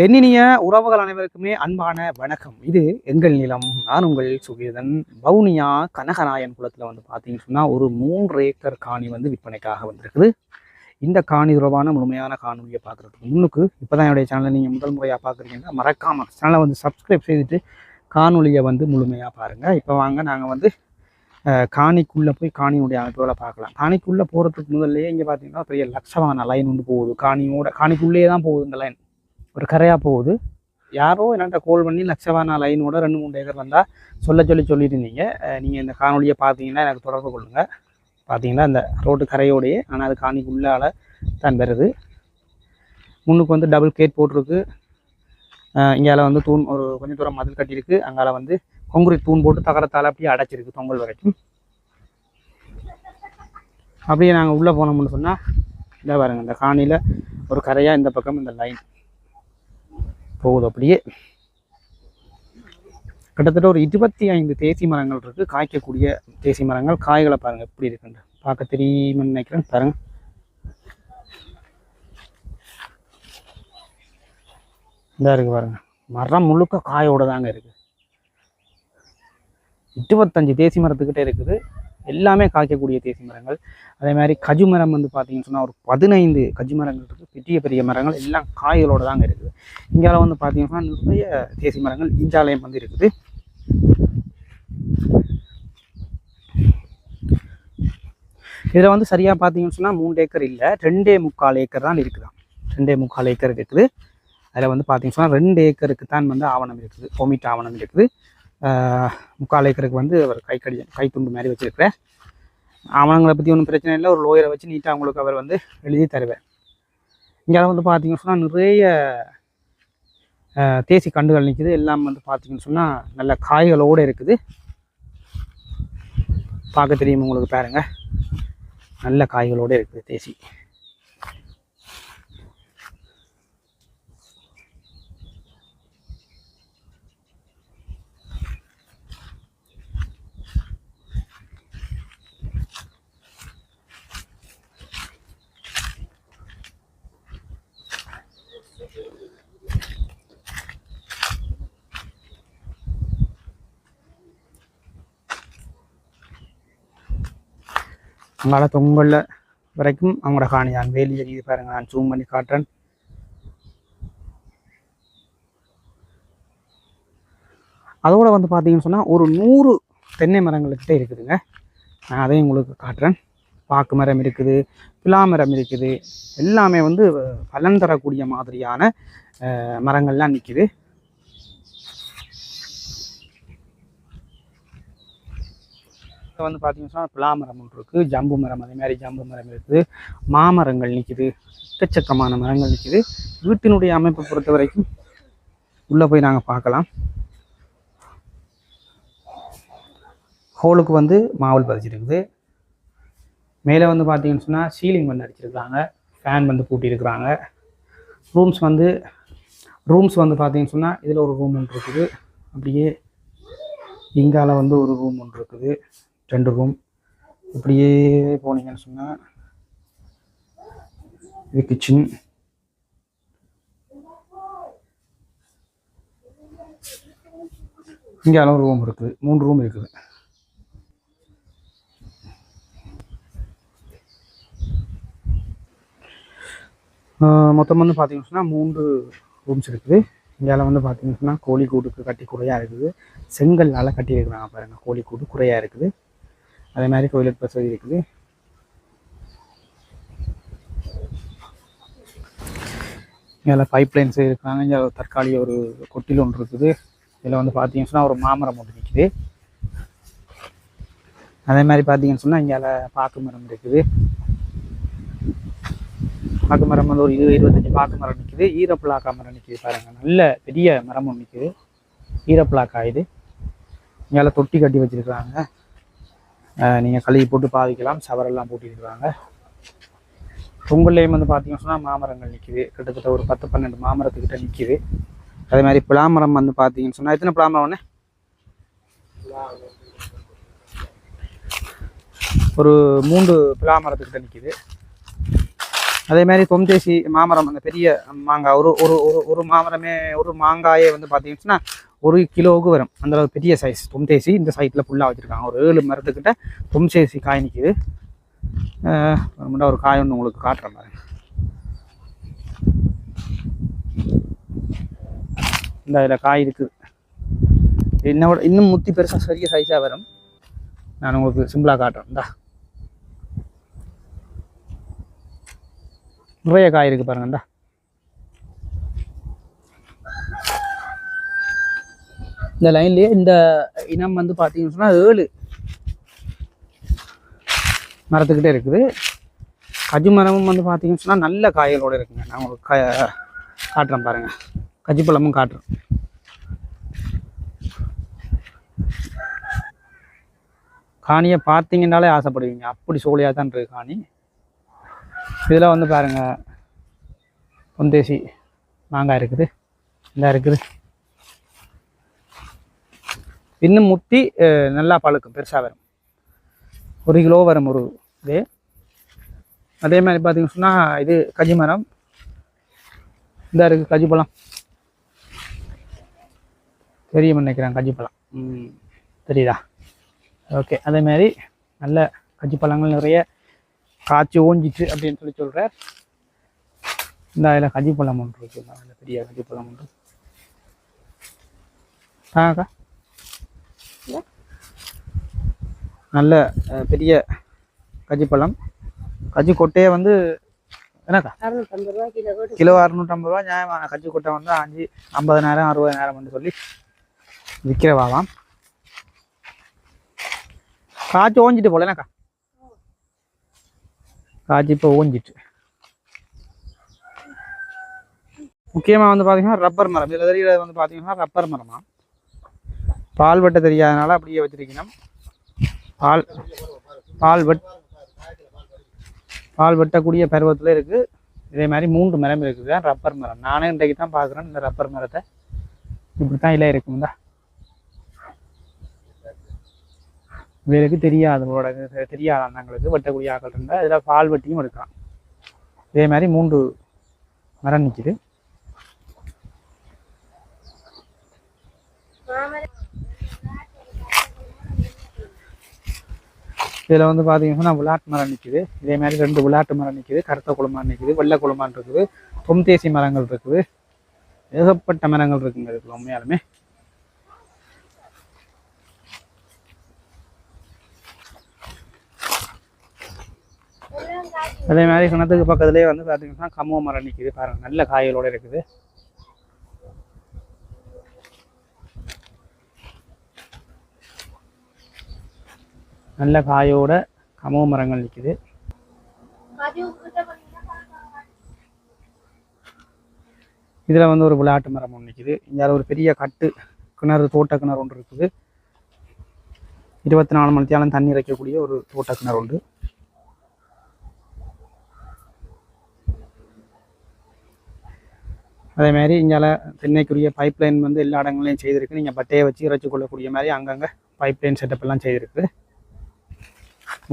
எண்ணினிய உறவுகள் அனைவருக்குமே அன்பான வணக்கம். இது எங்கள் நிலம் நான் உங்கள் சுகீதன். வவுனியா கனகநாயன் குளத்தில் வந்து பார்த்தீங்கன்னு சொன்னால் ஒரு மூன்று ஏக்கர் காணி வந்து விற்பனைக்காக வந்திருக்குது. இந்த காணி தொடர்பான முழுமையான காணொலியை பார்க்குறதுக்கு முன்னுக்கு இப்போ தான் என்னுடைய சேனலை நீங்கள் முதல் முறையாக பார்க்குறீங்கன்னா மறக்காமல் சேனலை வந்து சப்ஸ்கிரைப் செய்துட்டு காணொலியை வந்து முழுமையாக பாருங்கள் இப்போ வாங்க நாங்கள் வந்து காணிக்குள்ளே போய் காணியினுடைய அமைப்புகளை பார்க்கலாம். காணிக்குள்ளே போகிறதுக்கு முதல்லையே இங்கே பார்த்தீங்கன்னா பெரிய லட்சமான லைன் ஒன்று போகுது. காணியோட காணிக்குள்ளேயே தான் போகுது இந்த லைன் ஒரு கரையாக போகுது. யாரோ என்கிட்ட கோல் பண்ணி லட்சவானா லைனோட ரெண்டு மூணு ஏக்கர் வந்தால் சொல்ல சொல்லி சொல்லிட்டு இருந்தீங்க. நீங்கள் இந்த காணொலியை பார்த்தீங்கன்னா எனக்கு தொடர்பு கொள்ளுங்கள் பார்த்தீங்கன்னா இந்த ரோட்டு கரையோடையே ஆனால் அது காணிக்குள்ளால தான் வருது. முன்னுக்கு வந்து டபுள் கேட் போட்டிருக்கு. இங்கால வந்து தூண் ஒரு கொஞ்சம் தூரம் மதில் கட்டியிருக்கு. அங்கால வந்து கொங்குரிட் தூண் போட்டு தகரத்தால் அப்படியே அடைச்சிருக்கு தொங்கல் வரைக்கும். அப்படியே நாங்கள் உள்ளே போனோம்னு சொன்னால் இந்த பாருங்கள் இந்த காணியில் ஒரு கரையாக இந்த பக்கம் இந்த லைன் போகுது அப்படியே. கிட்டத்தட்ட ஒரு இருபத்தி ஐந்து தேசி மரங்கள் இருக்குது காய்க்கக்கூடிய தேசி மரங்கள். காய்களை பாருங்கள் எப்படி இருக்குன்னு. பார்க்க தெரியுமென்னு நினைக்கிறேன். பாருங்க. இதாக இருக்குது பாருங்கள் மரம் முழுக்க காயோட தாங்க இருக்குது இருபத்தஞ்சு தேசி மரத்துக்கிட்டே இருக்குது. எல்லாமே காய்க்கக்கூடிய தேசி மரங்கள். அதே மாதிரி கஜு மரம் வந்து பார்த்தீங்கன்னு சொன்னால் ஒரு பதினைந்து கஜு மரங்கள் இருக்குது பெரிய பெரிய மரங்கள். எல்லாம் காய்களோடு தாங்க இருக்குது. இந்தியாவில் வந்து பார்த்தீங்கன்னா நிறைய தேசி மரங்கள் இஞ்சாலயம் வந்து இருக்குது. இதில் வந்து சரியாக பார்த்தீங்கன்னு சொன்னால் மூணு ஏக்கர் இல்லை. ரெண்டே முக்கால் ஏக்கர் தான் இருக்குதான் ரெண்டே முக்கால் ஏக்கர் இருக்குது. அதில் வந்து பார்த்தீங்கன்னு சொன்னால் ரெண்டு ஏக்கருக்கு தான் வந்து ஆவணம் இருக்குது. பொமிட் ஆவணம் இருக்குது. முக்கால் ஏக்கருக்கு வந்து அவர் கை கடிதான் கைத்துண்டு மாதிரி வச்சுருக்கிறார். ஆவணங்களை பற்றி ஒன்றும் பிரச்சனை இல்லை. ஒரு லோயரை வச்சு நீட்டாக அவங்களுக்கு அவர் வந்து எழுதி தருவேன் இங்கே வந்து பார்த்தீங்கன்னு சொன்னால் நிறைய தேசி கண்டுகள் நிற்குது எல்லாம் வந்து பார்த்தீங்கன்னு சொன்னால் நல்ல காய்களோடு இருக்குது. பார்க்க தெரியும் உங்களுக்கு பாருங்கள் நல்ல காய்களோடு இருக்குது தேசி. அங்கால தொங்கல்ல வரைக்கும் அவங்களோட காணி நான் வேலி தெரியுது பாருங்க நான் ஜூம் பண்ணி காட்டுறேன். அதோட வந்து பார்த்தீங்கன்னு சொன்னால் ஒரு நூறு தென்னை மரங்கள்கிட்ட இருக்குதுங்க. நான் அதையும் உங்களுக்கு காட்டுறேன். பாக்கு மரம் இருக்குது பிலா மரம் இருக்குது. எல்லாமே வந்து பலன் தரக்கூடிய மாதிரியான மரங்கள்லாம் நிற்கிது இப்போ வந்து பார்த்தீங்கன்னா சொன்னா பிலா மரம் ஒன்று இருக்குது ஜம்பு மரம் அதே மாதிரி ஜம்பு மரம் இருக்குது. மாமரங்கள் நிற்கிது எக்கச்சக்கமான மரங்கள் நிற்கிது வீட்டினுடைய அமைப்பை பொறுத்த வரைக்கும் உள்ளே போய் நாங்கள் பார்க்கலாம். ஹோலுக்கு வந்து மாவல் பதிச்சிருக்குது. மேலே வந்து பார்த்தீங்கன்னு சொன்னால் சீலிங் வந்து அடிச்சிருக்காங்க ஃபேன் வந்து பூட்டியிருக்கிறாங்க. ரூம்ஸ் வந்து ரூம்ஸ் வந்து பார்த்தீங்கன்னு சொன்னால் இதில் ஒரு ரூம் ஒன்று இருக்குது. அப்படியே இங்கால வந்து ஒரு ரூம் ஒன்று இருக்குது. ரெண்டு ரூம் இப்படியே போனீங்கன்னு சொன்னால் இது கிச்சன் இங்கே அளவு ரூம் இருக்குது. மூணு ரூம் இருக்குது. மொத்தம் வந்து பார்த்தீங்கன்னு சொன்னால் மூன்று ரூம்ஸ் இருக்குது. இந்தியாவில் வந்து பார்த்தீங்கன்னு சொன்னால் கோழிக்கூடுக்கு கட்டி குறையாக இருக்குது. செங்கல்லால் கட்டியிருக்கிறாங்க பாருங்க பாருங்கள் கூடு குறையாக இருக்குது. அதே மாதிரி கோயிலுக்கு வசதி இருக்குது. இதில் பைப் லைன்ஸ் இருக்கிறாங்க. இங்கே தற்காலிக ஒரு கொட்டில் ஒன்று இருக்குது. இதில் வந்து பார்த்தீங்கன்னு சொன்னால் ஒரு மாமரம் ஒன்று நிற்குது அதே மாதிரி பார்த்தீங்கன்னு சொன்னால் இங்கே பாக்கு மரம் இருக்குது. பாக்கு மரம் வந்து ஒரு இருபது இருபத்தஞ்சி பாக்கு மரம் நிற்குது ஈரப்புலாக்கா மரம் நிற்குது பாருங்க. நல்ல பெரிய மரம் ஒன்று நிற்குது ஈரப்புலாக்கா இது. இங்கே தொட்டி கட்டி வச்சுருக்குறாங்க. நீங்கள் கழுவி போட்டு பாவிக்கலாம். சவரெல்லாம் போட்டிருக்கிறாங்க பொங்கல்லையும் வந்து பார்த்தீங்கன்னு சொன்னால் மாமரங்கள் நிற்கிது கிட்டத்தட்ட ஒரு பத்து பன்னெண்டு மாமரத்துக்கிட்ட நிற்கிது அதே மாதிரி பிளாமரம் வந்து பார்த்தீங்கன்னு சொன்னால் எத்தனை பிளாமரம் ஒன்று ஒரு மூன்று பிளாமரத்துக்கிட்ட நிற்கிது அதே மாதிரி தொம்தேசி மாமரம் அந்த பெரிய மாங்காய் ஒரு ஒரு ஒரு ஒரு மாமரமே ஒரு மாங்காயே வந்து பார்த்தீங்கன்னா ஒரு கிலோவுக்கு வரும். அந்த அளவு பெரிய சைஸ் தொம்தேசி இந்த சைட்டில் ஃபுல்லாக வச்சுருக்காங்க. ஒரு ஏழு மரத்துக்கிட்ட தொம்சேசி காய் நிற்கிது ஒரு காய் ஒன்று உங்களுக்கு காட்டுறேன் மாதிரி. இந்த அதில் காய் இருக்குது. என்னோட இன்னும் முத்தி பெருசாக சரிய சைஸாக வரும். நான் உங்களுக்கு சிம்பிளாக காட்டுறேன். இந்தா. நிறைய காய் இருக்குது பாருங்க இந்த. லைன்லேயே இந்த இனம் வந்து பார்த்தீங்கன்னு சொன்னால் ஏழு மரத்துக்கிட்டே இருக்குது. கஜு மரமும் வந்து பார்த்தீங்கன்னு சொன்னால் நல்ல காய்களோடு இருக்குங்க. நான் உங்களுக்கு கா காட்டுறேன் பாருங்கள் கஜி பழமும் காட்டுறேன். காணியை பார்த்தீங்கன்னாலே ஆசைப்படுவீங்க. அப்படி சோழியாக தான் இருக்குது காணி. இதில் வந்து பாருங்கள் பொந்தேசி மாங்காய் இருக்குது. இந்த இருக்குது. இன்னும் முத்தி நல்லா பழுக்கும் பெருசாக வரும். ஒரு கிலோ வரும் ஒரு இது. அதே மாதிரி பார்த்தீங்கன்னு சொன்னால் இது கஜி மரம். இந்த இருக்குது கஜி பழம். தெரியும் நினைக்கிறேன் கஜி பழம். ம், தெரியுதா? ஓகே அதே மாதிரி நல்ல கஜி பழங்கள் நிறைய காய்ச்சி ஓஞ்சிச்சு அப்படின்னு சொல்லி சொல்கிறார் இந்த அதில் கஞ்சி பழம் ஒன்று இருக்கு. நல்ல பெரிய கஞ்சி பழம் ஒன்று. ஆக்கா நல்ல பெரிய பெரிய கஜிப்பழம் கஜி கொட்டையை வந்து என்னக்கா? கிலோ அறுநூற்றம்பது ரூபா நியாயமான கஜி கொட்டை வந்து அஞ்சு ஐம்பதனாயிரம் அறுபதனாயிரம் வந்து சொல்லி விற்கிறவாவாம் காய்ச்சி ஓஞ்சிட்டு போல என்னக்கா? காய்ச்சி இப்போ ஓஞ்சிட்டு முக்கியமாக வந்து பார்த்தீங்கன்னா ரப்பர் மரம். இதில் தெரிகிறது வந்து பார்த்தீங்கன்னா ரப்பர் மரமாக பால் வெட்ட தெரியாதனால அப்படியே வச்சிருக்கணும். பால் பால் வெட் பால் வெட்டக்கூடிய பருவத்தில் இருக்குது இதே மாதிரி மூன்று மரம் இருக்குது. தான் ரப்பர் மரம். நானே இன்றைக்கு தான் பார்க்குறேன் இந்த ரப்பர் மரத்தை இப்படி தான் இலை இருக்கும்தா இவருக்கு தெரியாது உங்களோட இது அண்ணங்களுக்கு வெட்டக்கூடிய ஆக்கள் இருந்தால் இதில் பால் வெட்டியும் எடுக்கலாம். இதே மாதிரி மூன்று மரம் நிற்கிது இதில் வந்து பார்த்தீங்கன்னா விளாட்டு மரம் நிற்குது இதே மாதிரி ரெண்டு விளாட்டு மரம் நிற்குது கருத்த குளமாக நிற்குது வெள்ளை குளமான் இருக்குது. தொம்தேசி மரங்கள் இருக்குது. ஏகப்பட்ட மரங்கள் இருக்குங்க இதுக்குள்ள உண்மையாலுமே. அதே மாதிரி கிணத்துக்கு பக்கத்துலேயே வந்து பார்த்தீங்கன்னா கம்ம மரம் நிற்கிது பாருங்க நல்ல காய்களோட இருக்குது. நல்ல காயோட கமோ மரங்கள் நிற்குது இதில் வந்து ஒரு விளையாட்டு மரம் ஒன்று நிற்குது இங்கே ஒரு பெரிய கட்டு கிணறு தோட்ட கிணறு ஒன்று இருக்குது. இருபத்தி நாலு மணி நேரம் தண்ணி இறைக்கக்கூடிய ஒரு தோட்ட கிணறு உண்டு அதே மாதிரி இங்கால தென்னைக்குரிய பைப்லைன் வந்து எல்லா இடங்களையும் செய்திருக்கு. நீங்கள் பட்டையை வச்சு இறைச்சி கொள்ளக்கூடிய மாதிரி அங்கங்கே பைப்லைன் செட்டப்லாம் செட்டப் எல்லாம் செய்திருக்கு.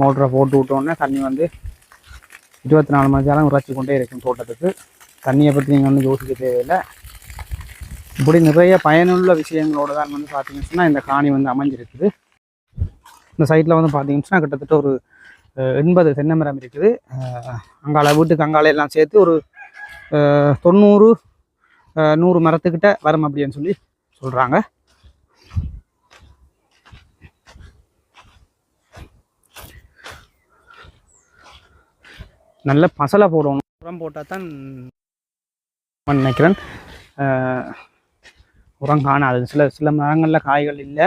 மோட்டரை போட்டு விட்டோன்னே தண்ணி வந்து இருபத்தி நாலு மணி நேரம் இறைச்சி கொண்டே இருக்கும் தோட்டத்துக்கு. தண்ணியை பற்றி நீங்கள் ஒன்றும் யோசிக்க தேவையில்லை. இப்படி நிறைய பயனுள்ள விஷயங்களோட தான் வந்து பார்த்தீங்கன்னு சொன்னால் இந்த காணி வந்து அமைஞ்சிருக்குது. இந்த சைட்டில் வந்து பார்த்தீங்கன்னு கிட்டத்தட்ட ஒரு எண்பது தென்னை மரம் இருக்குது. அங்காள அங்கால வீட்டுக்கு அங்காலையெல்லாம் சேர்த்து ஒரு தொண்ணூறு நூறு மரத்துக்கிட்ட வரும் அப்படின்னு சொல்லி சொல்கிறாங்க நல்ல பசலை போடணும். உரம் போட்டால் தான் நான் நினைக்கிறேன். உரம் காணாது. சில சில மரங்களில் காய்கள் இல்லை.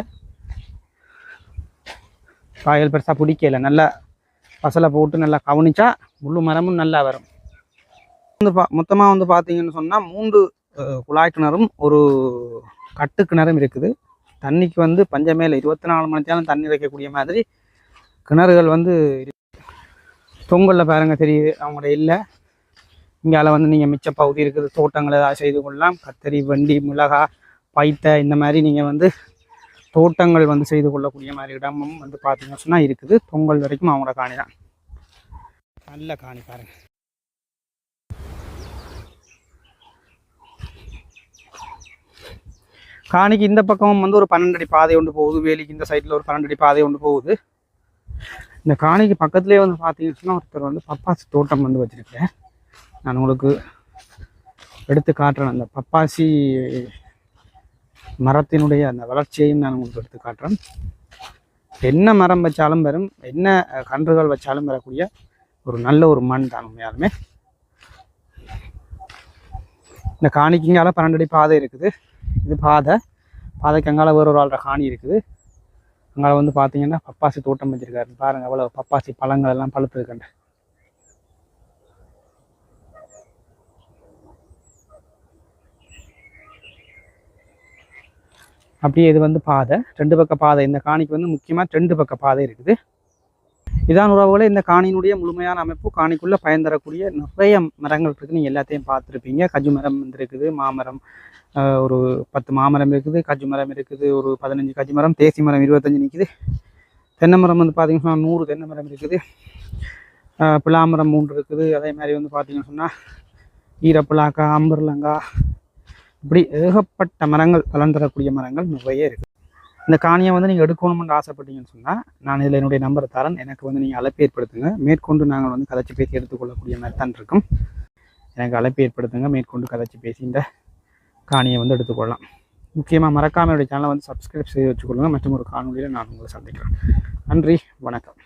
காய்கள் பெருசாக பிடிக்கல. நல்லா பசலை போட்டு நல்லா கவனிச்சா முழு மரமும் நல்லா வரும். வந்து பா மொத்தமாக வந்து பார்த்தீங்கன்னு சொன்னால் மூன்று குழாய் கிணறும் ஒரு கட்டு கிணறும் இருக்குது. தண்ணிக்கு வந்து பஞ்சமேல இருபத்தி நாலு மணி நேரம் தண்ணி வைக்கக்கூடிய மாதிரி கிணறுகள் வந்து தொங்கலில் பாருங்க தெரியுது. அவங்கள இல்லை. இங்கால வந்து நீங்கள் மிச்ச பகுதி இருக்குது. தோட்டங்கள் ஏதாவது செய்து கொள்ளலாம். கத்தரி வண்டி மிளகாய் பைத்தை இந்த மாதிரி நீங்கள் வந்து தோட்டங்கள் வந்து செய்து கொள்ளக்கூடிய மாதிரி இடமும் வந்து பார்த்தீங்கன்னு சொன்னால் இருக்குது. பொங்கல் வரைக்கும் அவங்களோட காணி தான் நல்ல காணி பாருங்கள் காணிக்கு இந்த பக்கம் வந்து ஒரு பன்னெண்டு அடி பாதை ஒன்று போகுது. வேலிக்கு இந்த சைடில் ஒரு பன்னெண்டு அடி பாதை ஒன்று போகுது. இந்த காணிக்கு பக்கத்துலேயே வந்து பார்த்தீங்கன்னா ஒருத்தர் வந்து பப்பாசி தோட்டம் வந்து வச்சுருக்கேன். நான் உங்களுக்கு எடுத்து காட்டுறேன். அந்த பப்பாசி மரத்தினுடைய அந்த வளர்ச்சியையும் நான் உங்களுக்கு எடுத்து காட்டுறேன். என்ன மரம் வச்சாலும் வரும். என்ன கன்றுகள் வச்சாலும் வரக்கூடிய ஒரு நல்ல ஒரு மண் தான் உண்மையாலுமே. இந்த காணிக்கிங்கால பன்னெண்டு அடி பாதை இருக்குது. இது பாதை. பாதைக்கு அங்கால வேறு ஒரு ஆள்ற காணி இருக்குது. அங்கால வந்து பார்த்தீங்கன்னா பப்பாசி தோட்டம் வச்சிருக்காரு. பாருங்க அவ்வளோ பப்பாசி பழங்கள் எல்லாம் பழுத்துருக்கண்ட அப்படியே இது வந்து பாதை. ரெண்டு பக்க பாதை. இந்த காணிக்கு வந்து முக்கியமாக ரெண்டு பக்க பாதை இருக்குது. இதான் உறவுகளே இந்த காணியினுடைய முழுமையான அமைப்பு. காணிக்குள்ளே பயன் தரக்கூடிய நிறைய மரங்கள் இருக்குது. நீங்கள் எல்லாத்தையும் பார்த்துருப்பீங்க. கஜு மரம் வந்து இருக்குது மாமரம் ஒரு பத்து மாமரம் இருக்குது கஜு மரம் இருக்குது ஒரு பதினஞ்சு கஜு மரம் தேசி மரம் இருபத்தஞ்சு நிற்குது தென்னை மரம் வந்து பார்த்தீங்கன்னா நூறு தென்னை மரம் இருக்குது. பிளாமரம் மூன்று இருக்குது. அதே மாதிரி வந்து பார்த்தீங்கன்னு சொன்னால் ஈரப்பிளாக்கா அம்பர்லங்கா இப்படி ஏகப்பட்ட மரங்கள் பலன் தரக்கூடிய மரங்கள் நிறைய இருக்குது. இந்த காணியை வந்து நீங்கள் எடுக்கணும்னு ஆசைப்பட்டீங்கன்னு சொன்னால் நான் இதில் என்னுடைய நம்பரை தரேன். எனக்கு வந்து நீங்கள் அழைப்பு ஏற்படுத்துங்க. மேற்கொண்டு நாங்கள் வந்து கதைச்சி பேசி எடுத்துக்கொள்ளக்கூடிய மாதிரி தான் இருக்கும். எனக்கு அழைப்பு ஏற்படுத்துங்க. மேற்கொண்டு கதைச்சி பேசி இந்த காணியை வந்து எடுத்துக்கொள்ளலாம். முக்கியமாக மறக்காமல் என்னுடைய சேனலை வந்து சப்ஸ்கிரைப் செய்து வச்சுக்கொள்ளுங்க. மற்றும் ஒரு காணொலியில் நான் உங்களை சந்திக்கிறேன். நன்றி. வணக்கம்.